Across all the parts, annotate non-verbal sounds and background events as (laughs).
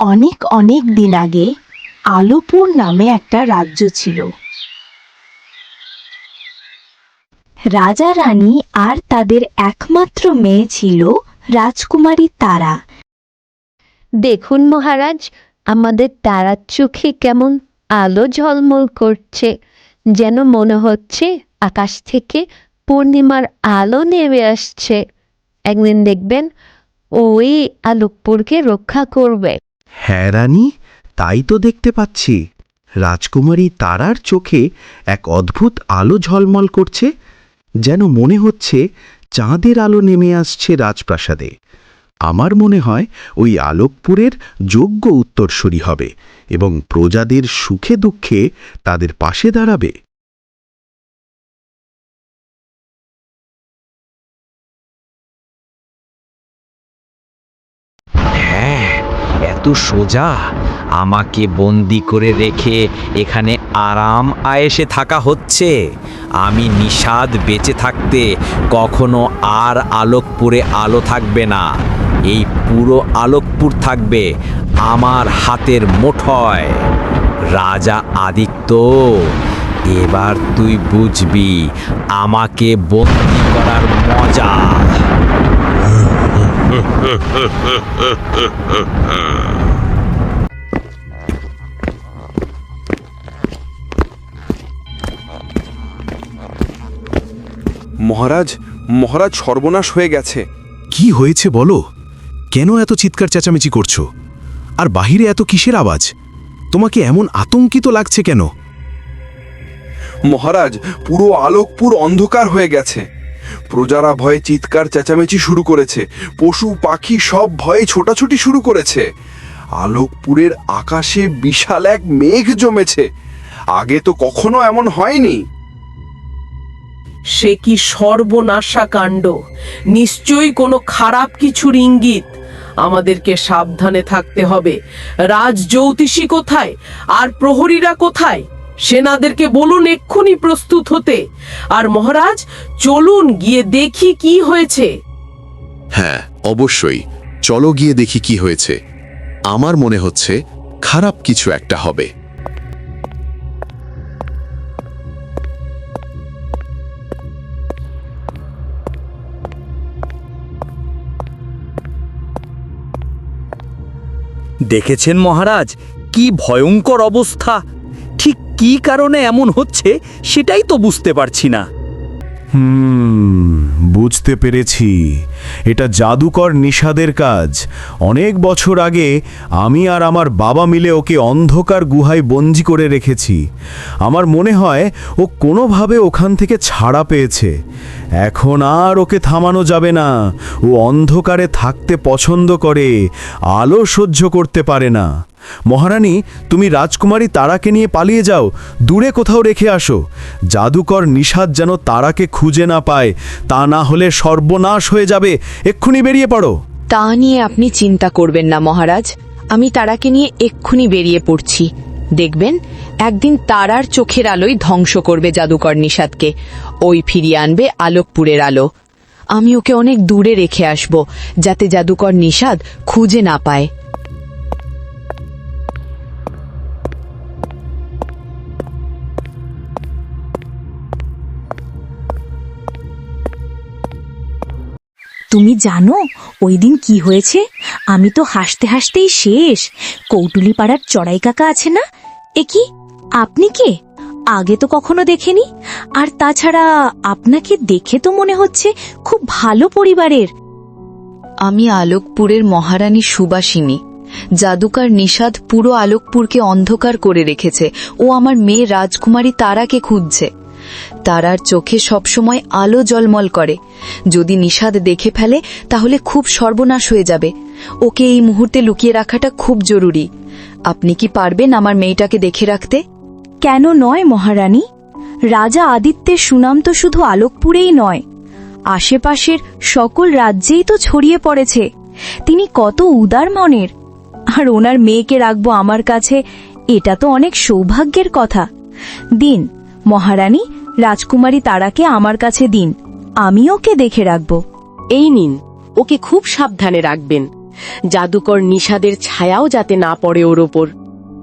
অনেক অনেক দিন আগে আলোপুর নামে একটা রাজ্য ছিল। রাজা রানী আর তাদের একমাত্র মেয়ে ছিল রাজকুমারী তারা। দেখুন মহারাজ, আমাদের তারার চোখে কেমন আলো ঝলমল করছে, যেন মনে হচ্ছে আকাশ থেকে পূর্ণিমার আলো নেমে আসছে। একদিন দেখবেন ওই আলোকপুরকে রক্ষা করবে। হ্যাঁ রানী, তাই তো দেখতে পাচ্ছি। রাজকুমারী তারার চোখে এক অদ্ভুত আলো ঝলমল করছে, যেন মনে হচ্ছে চাঁদের আলো নেমে আসছে রাজপ্রাসাদে। আমার মনে হয় ওই আলোকপুরের যোগ্য উত্তরসূরি হবে এবং প্রজাদের সুখে দুঃখে তাদের পাশে দাঁড়াবে। এত সোজা আমাকে বন্দি করে রেখে এখানে আরাম আয়েসে থাকা হচ্ছে। আমি নিষাদ বেঁচে থাকতে কখনো আর আলোকপুরে আলো থাকবে না। এই পুরো আলোকপুর থাকবে আমার হাতের মুঠোয় রাজা আদিত্য, এবার তুই বুঝবি আমাকে বন্দি করার মজা। (laughs) মহারাজ মহারাজ সর্বনাশ হয়ে গেছে। কি হয়েছে বলো? কেন এত চিৎকার চেঁচামেচি করছ? আর বাহিরে এত কিসের আওয়াজ? তোমাকে এমন আতঙ্কিত লাগছে কেন? মহারাজ পুরো আলোকপুর অন্ধকার হয়ে গেছে। প্রজারা ভয়ে চিৎকার চেঁচামেচি শুরু করেছে। পশু পাখি সব ভয়ে ছোটাছুটি শুরু করেছে। আলোকপুরের আকাশে বিশাল এক মেঘ জমেছে। আগে তো কখনো এমন হয়নি। সে কি সর্বনাশা কাণ্ড নিশ্চয়ই কোনো খারাপ কিছুর ইঙ্গিত। আমাদেরকে সাবধানে থাকতে হবে। রাজ জ্যোতিষী কোথায়? আর প্রহরীরা কোথায়? সেনাদেরকে বলুন এক্ষুনি প্রস্তুত হতে। আর মহারাজ, চলুন গিয়ে দেখি কি হয়েছে। হ্যাঁ অবশ্যই। চলো গিয়ে দেখি কি হয়েছে। আমার মনে হচ্ছে, খারাপ কিছু একটা হবে। দেখেছেন মহারাজ? কি ভয়ঙ্কর অবস্থা। ঠিক কি কারণে এমন হচ্ছে সেটাই তো বুঝতে পারছি না। হুম, বুঝতে পেরেছি। এটা জাদুকর নিষাদের কাজ। অনেক বছর আগে আমি আর আমার বাবা মিলে ওকে অন্ধকার গুহায় বন্দি করে রেখেছি। আমার মনে হয় ও কোনোভাবে ওখান থেকে ছাড়া পেয়েছে। এখন আর ওকে থামানো যাবে না। ও অন্ধকারে থাকতে পছন্দ করে, আলো সহ্য করতে পারে না। মহারানী, তুমি রাজকুমারী তারাকে নিয়ে পালিয়ে যাও, দূরে কোথাও রেখে আসো। জাদুকর নিষাদ যেন তারাকে খুঁজে না পায়, তা না হলে সর্বনাশ হয়ে যাবে। এক্ষুনি বেরিয়ে পড়ো। তা নিয়ে আপনি চিন্তা করবেন না মহারাজ, আমি তারাকে নিয়ে এক্ষুনি বেরিয়ে পড়ছি। দেখবেন, একদিন তারার চোখের আলোই ধ্বংস করবে জাদুকর নিষাদকে ওই ফিরিয়ে আনবে আলোকপুরের আলো। আমি ওকে অনেক দূরে রেখে আসব, যাতে জাদুকর নিষাদ খুঁজে না পায়। তুমি জানো ওই দিন কি হয়েছে? আমি তো হাসতে হাসতেই শেষ। কৌটুলি পাড়ার চড়াই কাকা আছে না? এ কি? আপনি কে? আগে তো কখনো দেখেনি? আর তাছাড়া আপনাকে দেখে তো মনে হচ্ছে খুব ভালো পরিবারের। আমি আলোকপুরের মহারানী সুবাসিনী। জাদুকার নিষাদ পুরো আলোকপুরকে অন্ধকার করে রেখেছে। ও আমার মেয়ে রাজকুমারী তারাকে খুঁজছে। তারার চোখে সবসময় আলো জলমল করে। যদি নিষাদ দেখে ফেলে, তাহলে খুব সর্বনাশ হয়ে যাবে। ওকে এই মুহূর্তে লুকিয়ে রাখাটা খুব জরুরি। আপনি কি পারবেন আমার মেয়েটাকে দেখে রাখতে? কেন নয়, মহারানী? রাজা আদিত্যের সুনাম তো শুধু আলোকপুরেই নয়। আশেপাশের সকল রাজ্যেই তো ছড়িয়ে পড়েছে। তিনি কত উদার মনের। আর ওনার মেয়েকে রাখব আমার কাছে, এটা তো অনেক সৌভাগ্যের কথা। দিন, মহারানী রাজকুমারী তারাকে আমার কাছে দিন আমি ওকে দেখে রাখব। এই নিন ওকে খুব সাবধানে রাখবেন। জাদুকর নিষাদের ছায়াও যাতে না পড়ে ওর ওপর।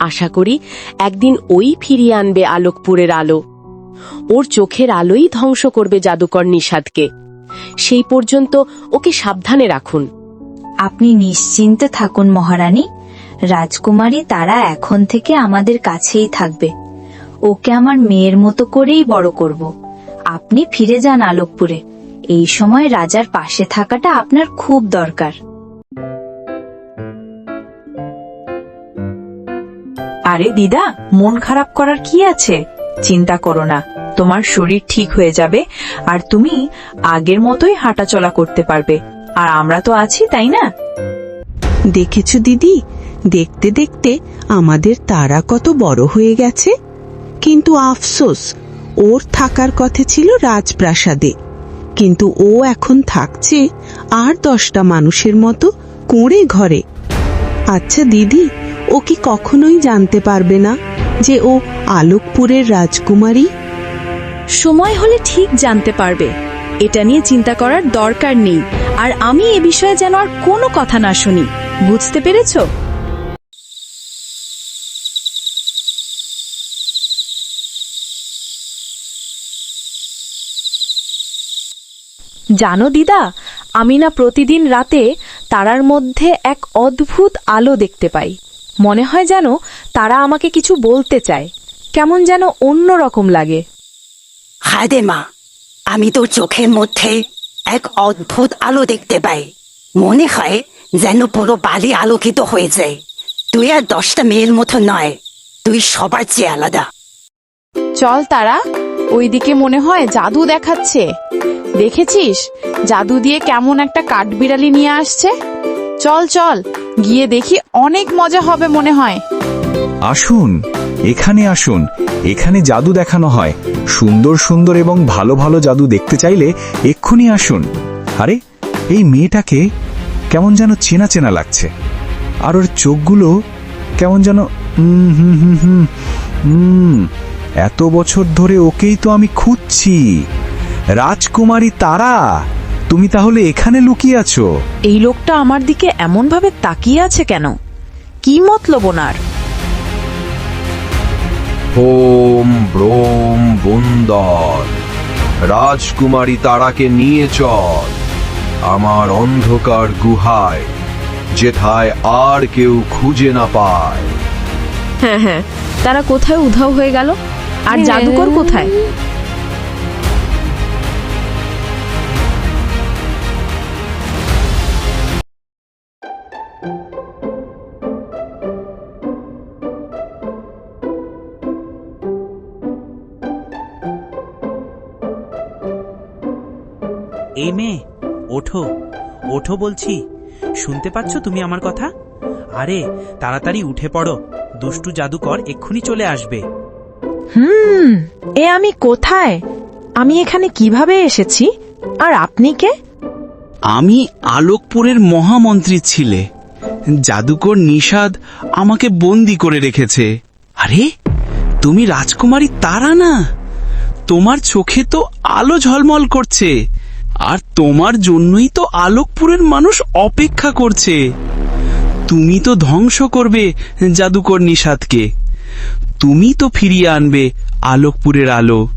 আশা করি একদিন ওই ফিরিয়ে আনবে আলোকপুরের আলো। ওর চোখের আলোই ধ্বংস করবে জাদুকর নিষাদকে সেই পর্যন্ত ওকে সাবধানে রাখুন। আপনি নিশ্চিন্তে থাকুন মহারানী। রাজকুমারী তারা এখন থেকে আমাদের কাছেই থাকবে। ওকে আমার মেয়ের মতো করেই বড় করব। আপনি ফিরে যান আলোকপুরে। এই সময় রাজার পাশে থাকাটা আপনার খুব দরকার। আরে দিদা মন খারাপ করার কি আছে? চিন্তা করো না তোমার শরীর ঠিক হয়ে যাবে আর তুমি আগের মতোই হাঁটাচলা করতে পারবে। আর আমরা তো আছি তাই না? দেখেছ দিদি দেখতে দেখতে আমাদের তারা কত বড় হয়ে গেছে। কিন্তু আফসোস, ওর থাকার কথা ছিল রাজপ্রাসাদে। কিন্তু ও এখন থাকছে আর দশটা মানুষের মতো কুঁড়ে ঘরে। আচ্ছা দিদি, ও কি কখনোই জানতে পারবে না যে ও আলোকপুরের রাজকুমারী? সময় হলে ঠিক জানতে পারবে। এটা নিয়ে চিন্তা করার দরকার নেই। আর আমি এ বিষয়ে যেন আর কোনো কথা না শুনি। বুঝতে পেরেছ? জানো দিদা আমি না প্রতিদিন রাতে তারার মধ্যে এক অদ্ভুত আলো দেখতে পাই। মনে হয় যেন তারা আমাকে কিছু বলতে চায়। কেমন যেন অন্য রকম লাগে। হায়দে মা আমি তোর চোখের মধ্যে এক অদ্ভুত আলো দেখতে পাই। মনে হয় যেন পুরো বালি আলোকিত হয়ে যায়। তুই আর দশটা মেয়ের মতো নয় তুই সবার চেয়ে আলাদা। চল তারা ওইদিকে মনে হয় জাদু দেখাচ্ছে। দেখেছিস? জাদু দিয়ে কেমন একটা কাঠবিড়ালি নিয়ে আসছে? চল চল, গিয়ে দেখি অনেক মজা হবে মনে হয়। আসুন, এখানে আসুন। এখানে জাদু দেখানো হয়। সুন্দর সুন্দর এবং ভালো ভালো জাদু দেখতে চাইলে এক্ষুনি আসুন। আরে, এই মেয়েটাকে কেমন যেন চেনা চেনা লাগছে। আর ওর চোখগুলো কেমন যেন হুম হুম হুম হুম হুম এত বছর ধরে ওকেই তো আমি খুঁজছি। রাজকুমারী তারা তুমি তাহলে এখানে লুকিয়ে আছো? এই লোকটা আমার দিকে এমন ভাবে তাকিয়ে আছে কেন? কি মতলব ওনার? হোম ব্রোম বন্দর রাজকুমারী তারাকে নিয়ে চল। আমার অন্ধকার গুহায় যেথায় আর কেউ খুঁজে না পায়। হ্যাঁ হ্যাঁ তারা কোথায় উধাও হয়ে গেল? আর জাদুকর কোথায়? এই মেয়ে ওঠো। ওঠো বলছি। শুনতে পাচ্ছ তুমি আমার কথা? আরে তাড়াতাড়ি উঠে পড়ো। দুষ্টু জাদুকর এক্ষুনি চলে আসবে। হুম, এ আমি কোথায়? আমি এখানে কীভাবে এসেছি? আর আপনি কে? আমি আলোকপুরের মহামন্ত্রী ছিলে। জাদুকর নিষাদ আমাকে বন্দি করে রেখেছে। আরে, তুমি রাজকুমারী তারা না? তোমার চোখে তো আলো ঝলমল করছে। আর তোমার জন্যই তো আলোকপুরের মানুষ অপেক্ষা করছে। তুমি তো ধ্বংস করবে জাদুকর নিষাদকে। তুমি তো ফিরিয়ে আনবে আলোকপুরের আলো।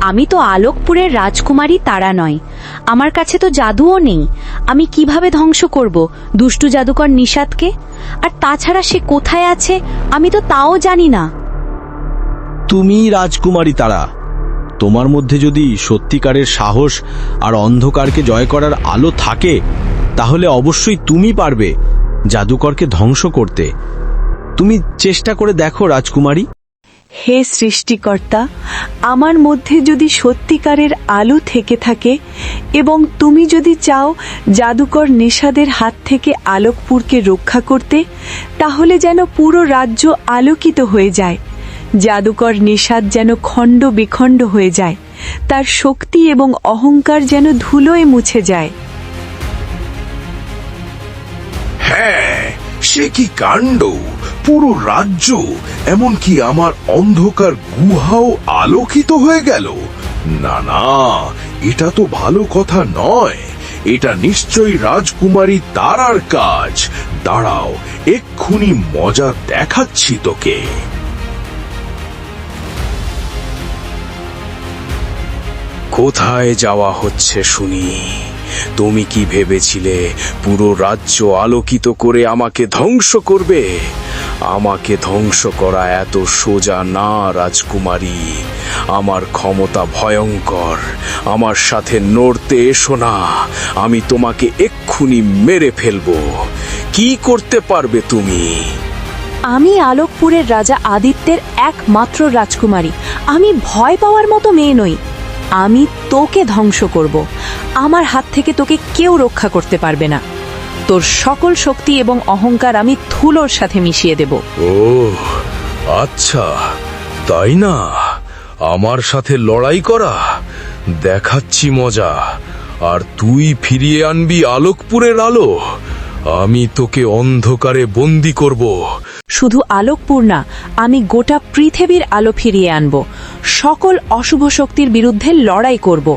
আমি তো আলোকপুরের রাজকুমারী তারা নয়। আমার কাছে তো জাদুও নেই। আমি কীভাবে ধ্বংস করব দুষ্টু জাদুকর নিষাদকে? আর তাছাড়া সে কোথায় আছে আমি তো তাও জানি না। তুমি রাজকুমারী তারা। তোমার মধ্যে যদি সত্যিকারের সাহস আর অন্ধকারকে জয় করার আলো থাকে তাহলে অবশ্যই তুমি পারবে জাদুকরকে ধ্বংস করতে। তুমি চেষ্টা করে দেখো রাজকুমারী। হে সৃষ্টিকর্তা আমার মধ্যে যদি সত্যিকারের আলো থেকে থাকে এবং তুমি যদি চাও জাদুকর নেশাদের হাত থেকে আলোকপুরকে রক্ষা করতে তাহলে যেন পুরো রাজ্য আলোকিত হয়ে যায়। জাদুকর নিষাদ যেন খণ্ড বিখণ্ড হয়ে যায়। তার শক্তি এবং অহংকার যেন ধুলোয় মুছে যায়। হ্যাঁ সে কি কাণ্ড? পুরো রাজ্য, এমনকি আমার অন্ধকার গুহাও আলোকিত হয়ে গেল। না না, এটা তো ভালো কথা নয়। এটা নিশ্চয়ই রাজকুমারী তারার কাজ। দাঁড়াও, এক্ষুনি মজা দেখাচ্ছি তোকে। কোথায় যাওয়া হচ্ছে শুনি? তুমি কি ভেবেছিলে পুরো রাজ্য আলোকিত করে আমাকে ধ্বংস করবে? আমাকে ধ্বংস করা এত সোজা না, রাজকুমারী। আমার ক্ষমতা ভয়ঙ্কর। আমার সাথে নড়তে এসো না। আমি তোমাকে এক্ষুনি মেরে ফেলব। কি করতে পারবে তুমি? আমি আলোকপুরের রাজা আদিত্যের একমাত্র রাজকুমারী। আমি ভয় পাওয়ার মতো মেয়ে নই। আমি তোকে ধ্বংস করব। আমার হাত থেকে তোকে কেউ রক্ষা করতে পারবে না। তোর সকল শক্তি এবং অহংকার আমি ধুলোর সাথে মিশিয়ে দেব। ও আচ্ছা তাই না? আমার সাথে লড়াই করা দেখাচ্ছি মজা আর তুই ফিরিয়ে আনবি আলোকপুরের আলো আমি তোকে অন্ধকারে বন্দি করব। শুধু আলোকপুর না আমি গোটা পৃথিবীর আলো ফিরিয়ে আনব। সকল অশুভ শক্তির বিরুদ্ধে লড়াই করব।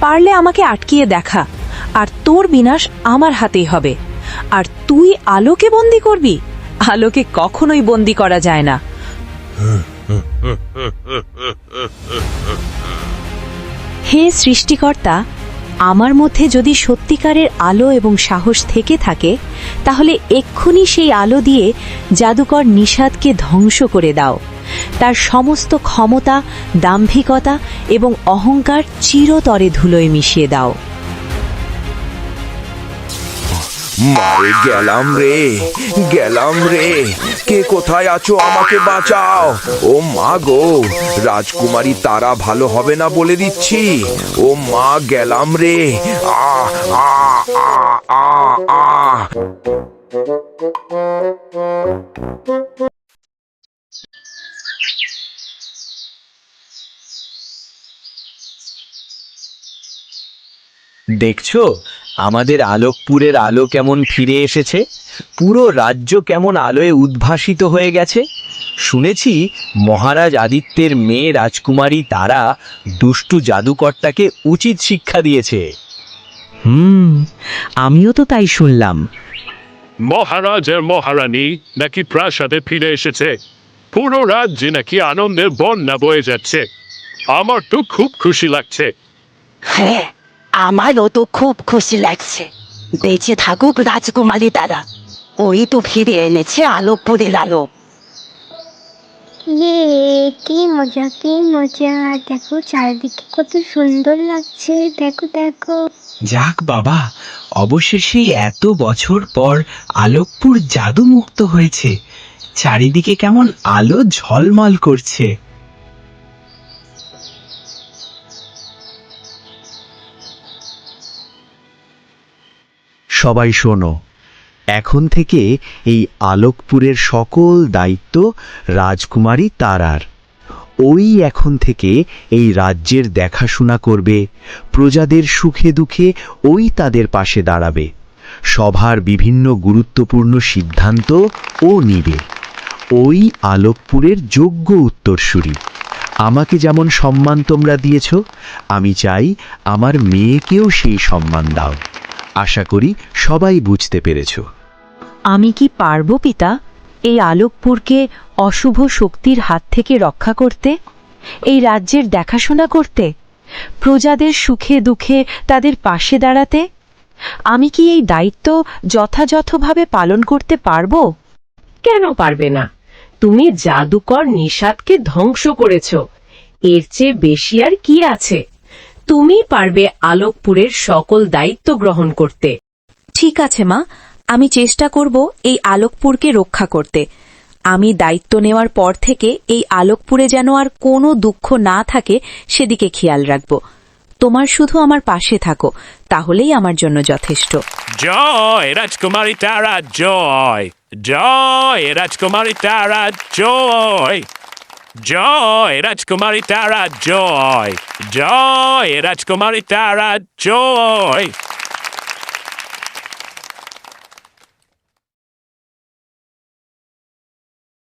পারলে আমাকে আটকিয়ে দেখা। আর তোর বিনাশ আমার হাতেই হবে। আর তুই আলোকে বন্দি করবি? আলোকে কখনোই বন্দি করা যায় না। হে সৃষ্টিকর্তা, আমার মধ্যে যদি সত্যিকারের আলো এবং সাহস থেকে থাকে, তাহলে এক্ষুনি সেই আলো দিয়ে জাদুকর নিষাদকে ধ্বংস করে দাও। তার সমস্ত ক্ষমতা, দাম্ভিকতা এবং অহংকার চিরতরে ধুলোয় মিশিয়ে দাও। মারে গেলাম রে গেলাম রে। কে কোথায় আছো আমাকে বাঁচাও? ও মা গো, রাজকুমারী তারা ভালো হবে না বলে দিচ্ছি। ও মা, গেলাম রে। আ দেখছ? আমাদের আলোকপুরের আলো কেমন ফিরে এসেছে? পুরো রাজ্য কেমন আলোয় উদ্ভাসিত হয়ে গেছে? শুনেছি মহারাজ আদিত্যের মেয়ে রাজকুমারী তারা দুষ্টু জাদুকর্তাকে উচিত শিক্ষা দিয়েছে। হুম আমিও তো তাই শুনলাম। মহারাজের মহারানী নাকি প্রাসাদে ফিরে এসেছে। পুরো রাজ্যে নাকি আনন্দের বন্যা বয়ে যাচ্ছে। আমার তো খুব খুশি লাগছে। হ্যাঁ আমারও তো খুব খুশি লাগছে। বেঁচে থাকুক রাজকুমারী তারা। ওই তো ফিরে এনেছে আলোকপুরের আলো। ইয়ে কি মজা কি মজা। দেখো চারিদিকে কত সুন্দর লাগছে। দেখো দেখো। যাক বাবা অবশেষে এত বছর পর আলোকপুর জাদুমুক্ত হয়েছে। চারিদিকে কেমন আলো ঝলমল করছে। সবাই শোনো, এখন থেকে এই আলোকপুরের সকল দায়িত্ব রাজকুমারী তারার। ওই এখন থেকে এই রাজ্যের দেখাশোনা করবে, প্রজাদের সুখে দুঃখে ওই তাদের পাশে দাঁড়াবে। সভার বিভিন্ন গুরুত্বপূর্ণ সিদ্ধান্ত ও নিবে। ওই আলোকপুরের যোগ্য উত্তরসূরি। আমাকে যেমন সম্মান তোমরা দিয়েছ, আমি চাই আমার মেয়েকেও সেই সম্মান দাও। আশা করি সবাই বুঝতে পেরেছ। আমি কি পারব পিতা এই আলোকপুরকে অশুভ শক্তির হাত থেকে রক্ষা করতে? এই রাজ্যের দেখাশোনা করতে? প্রজাদের সুখে দুঃখে তাদের পাশে দাঁড়াতে? আমি কি এই দায়িত্ব যথাযথভাবে পালন করতে পারব? কেন পারবে না? তুমি জাদুকর নিষাদকে ধ্বংস করেছ। এর চেয়ে বেশি আর কি আছে? তুমি পারবে আলোকপুরের সকল দায়িত্ব গ্রহণ করতে। ঠিক আছে মা। আমি চেষ্টা করব এই আলোকপুরকে রক্ষা করতে। আমি দায়িত্ব নেওয়ার পর থেকে এই আলোকপুরে যেন আর কোনো দুঃখ না থাকে সেদিকে খেয়াল রাখব। তোমার শুধু আমার পাশে থাকো তাহলেই আমার জন্য যথেষ্ট। জয় রাজকুমারী তারা জয়। জয় রাজকুমারী তারা জয়। Joy, Rajkumari Tara, joy. Joy, Rajkumari Tara, joy.